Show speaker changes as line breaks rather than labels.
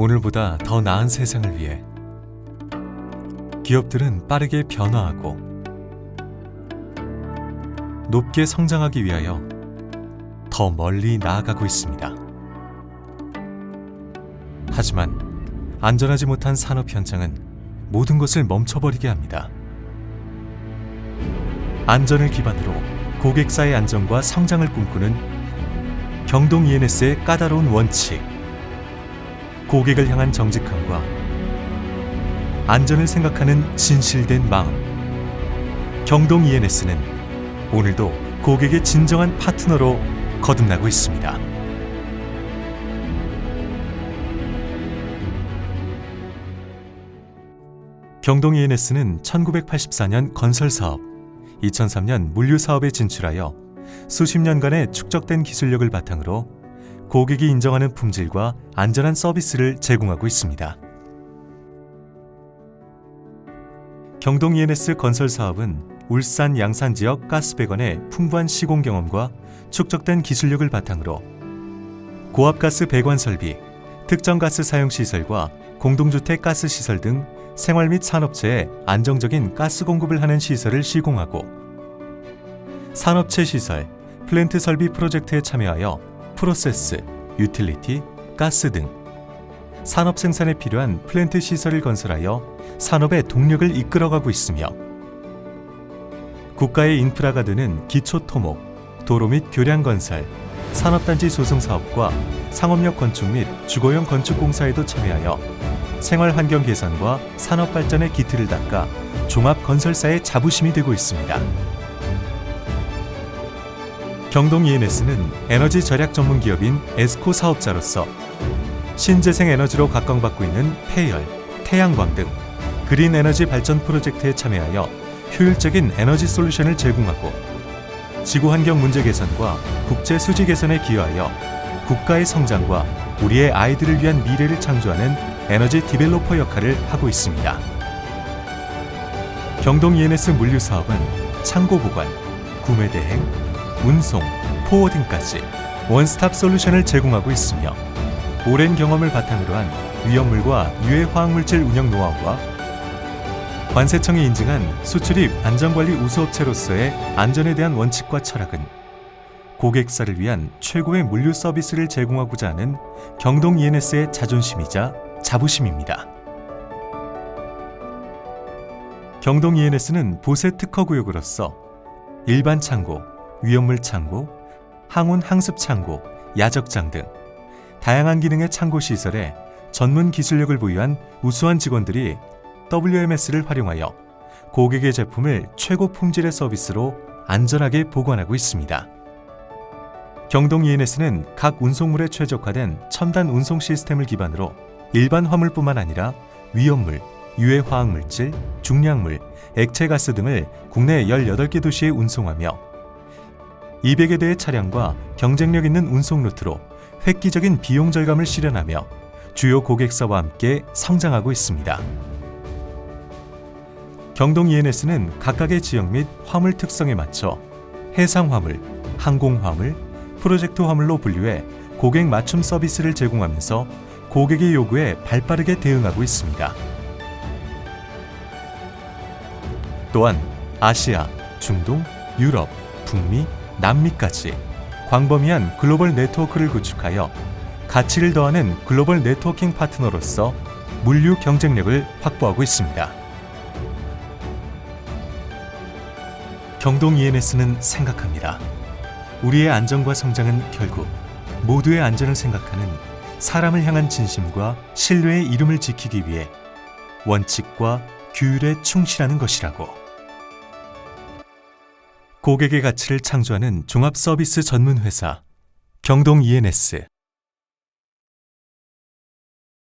오늘보다 더 나은 세상을 위해 기업들은 빠르게 변화하고 높게 성장하기 위하여 더 멀리 나아가고 있습니다. 하지만 안전하지 못한 산업 현장은 모든 것을 멈춰버리게 합니다. 안전을 기반으로 고객사의 안전과 성장을 꿈꾸는 경동 ENS의 까다로운 원칙. 고객을 향한 정직함과 안전을 생각하는 진실된 마음. 경동 ENS는 오늘도 고객의 진정한 파트너로 거듭나고 있습니다. 경동 ENS는 1984년 건설 사업, 2003년 물류 사업에 진출하여 수십 년간의 축적된 기술력을 바탕으로 고객이 인정하는 품질과 안전한 서비스를 제공하고 있습니다. 경동 ENS 건설 사업은 울산 양산 지역 가스배관의 풍부한 시공 경험과 축적된 기술력을 바탕으로 고압가스 배관 설비, 특정 가스 사용 시설과 공동주택 가스 시설 등 생활 및 산업체에 안정적인 가스 공급을 하는 시설을 시공하고 산업체 시설, 플랜트 설비 프로젝트에 참여하여 프로세스, 유틸리티, 가스 등 산업 생산에 필요한 플랜트 시설을 건설하여 산업의 동력을 이끌어가고 있으며 국가의 인프라가 되는 기초 토목, 도로 및 교량 건설, 산업단지 조성 사업과 상업역 건축 및 주거용 건축 공사에도 참여하여 생활 환경 개선과 산업 발전의 기틀을 닦아 종합 건설사의 자부심이 되고 있습니다. 경동 ENS는 에너지 절약 전문 기업인 에스코 사업자로서 신재생 에너지로 각광받고 있는 폐열, 태양광 등 그린 에너지 발전 프로젝트에 참여하여 효율적인 에너지 솔루션을 제공하고 지구 환경 문제 개선과 국제 수지 개선에 기여하여 국가의 성장과 우리의 아이들을 위한 미래를 창조하는 에너지 디벨로퍼 역할을 하고 있습니다. 경동 ENS 물류 사업은 창고 보관, 구매 대행, 운송, 포워딩까지 원스톱 솔루션을 제공하고 있으며 오랜 경험을 바탕으로 한 위험물과 유해 화학물질 운영 노하우와 관세청이 인증한 수출입 안전관리 우수업체로서의 안전에 대한 원칙과 철학은 고객사를 위한 최고의 물류 서비스를 제공하고자 하는 경동 ENS의 자존심이자 자부심입니다. 경동 ENS는 보세 특허 구역으로서 일반 창고, 위험물 창고, 항운 항습 창고, 야적장 등 다양한 기능의 창고 시설에 전문 기술력을 보유한 우수한 직원들이 WMS를 활용하여 고객의 제품을 최고 품질의 서비스로 안전하게 보관하고 있습니다. 경동 ENS는 각 운송물에 최적화된 첨단 운송 시스템을 기반으로 일반 화물뿐만 아니라 위험물, 유해 화학물질, 중량물, 액체 가스 등을 국내 18개 도시에 운송하며 200여 대의 차량과 경쟁력 있는 운송 루트로 획기적인 비용 절감을 실현하며 주요 고객사와 함께 성장하고 있습니다. 경동 ENS는 각각의 지역 및 화물 특성에 맞춰 해상 화물, 항공 화물, 프로젝트 화물로 분류해 고객 맞춤 서비스를 제공하면서 고객의 요구에 발빠르게 대응하고 있습니다. 또한 아시아, 중동, 유럽, 북미, 남미까지 광범위한 글로벌 네트워크를 구축하여 가치를 더하는 글로벌 네트워킹 파트너로서 물류 경쟁력을 확보하고 있습니다. 경동 ENS는 생각합니다. 우리의 안전과 성장은 결국 모두의 안전을 생각하는 사람을 향한 진심과 신뢰의 이름을 지키기 위해 원칙과 규율에 충실하는 것이라고. 고객의 가치를 창조하는 종합 서비스 전문 회사 경동 ENS